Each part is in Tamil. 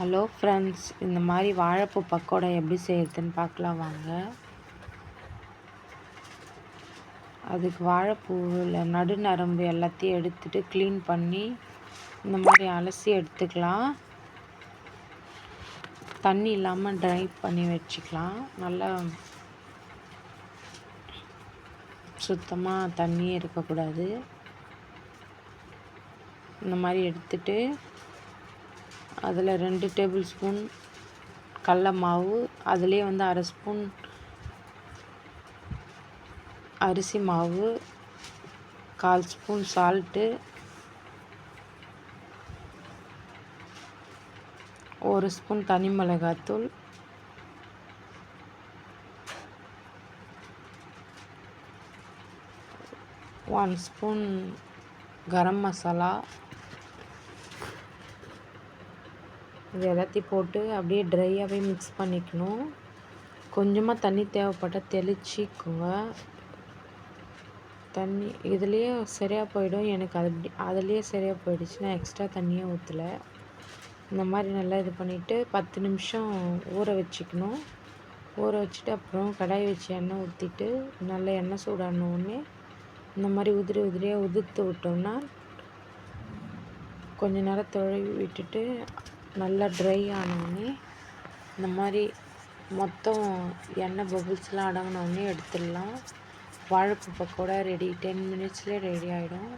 ஹலோ ஃப்ரெண்ட்ஸ் இந்த மாதிரி வாழைப்பூ பக்கோடா எப்படி செய்யறதுன்னு பார்க்கலாம் வாங்க. அதுக்கு வாழைப்பூவில் நடுநரம்பு எல்லாத்தையும் எடுத்துட்டு க்ளீன் பண்ணி இந்த மாதிரி அலசி எடுத்துக்கலாம். தண்ணி இல்லாமல் ட்ரை பண்ணி வச்சுக்கலாம். நல்லா சுத்தமாக தண்ணியே இருக்கக்கூடாது. இந்த மாதிரி எடுத்துட்டு அதில் ரெண்டு டேபிள் ஸ்பூன் கடல மாவு அதுலேயே வந்து அரை ஸ்பூன் அரிசி மாவு கால் ஸ்பூன் சால்ட்டு ஒரு ஸ்பூன் தனி மிளகாத்தூள் ஒன் ஸ்பூன் கரம் மசாலா இது எல்லாத்தையும் போட்டு அப்படியே ட்ரையாகவே மிக்ஸ் பண்ணிக்கணும். கொஞ்சமாக தண்ணி தேவைப்பட்டால் தெளிச்சிக்கோங்க தண்ணி இதுலேயே சரியாக போயிடும். எனக்கு அது அதுலேயே சரியாக போயிடுச்சுன்னா எக்ஸ்ட்ரா தண்ணியே ஊற்றலை இந்த மாதிரி நல்லா இது பண்ணிவிட்டு பத்து நிமிஷம் ஊற வச்சுக்கணும். ஊற வச்சுட்டு அப்புறம் கடாய் வச்சு எண்ணெய் ஊற்றிட்டு நல்லா எண்ணெய் சூடானோடனே இந்த மாதிரி உதிரி உதிரியாக உதிர்த்து விட்டோம்னா கொஞ்ச நேரம் தொழவி விட்டுட்டு நல்லா ட்ரை ஆனவுடனே இந்த மாதிரி மொத்தம் எண்ணெய் பபுள்ஸ்லாம் அடங்கினோடனே எடுத்துடலாம். வாழைப்பூ பக்கோடா ரெடி டென் மினிட்ஸ்லேயே ரெடி ஆகிடும்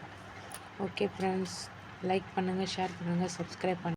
ஓகே ஃப்ரெண்ட்ஸ் லைக் பண்ணுங்கள் ஷேர் பண்ணுங்கள் சப்ஸ்கிரைப் பண்ணுங்கள்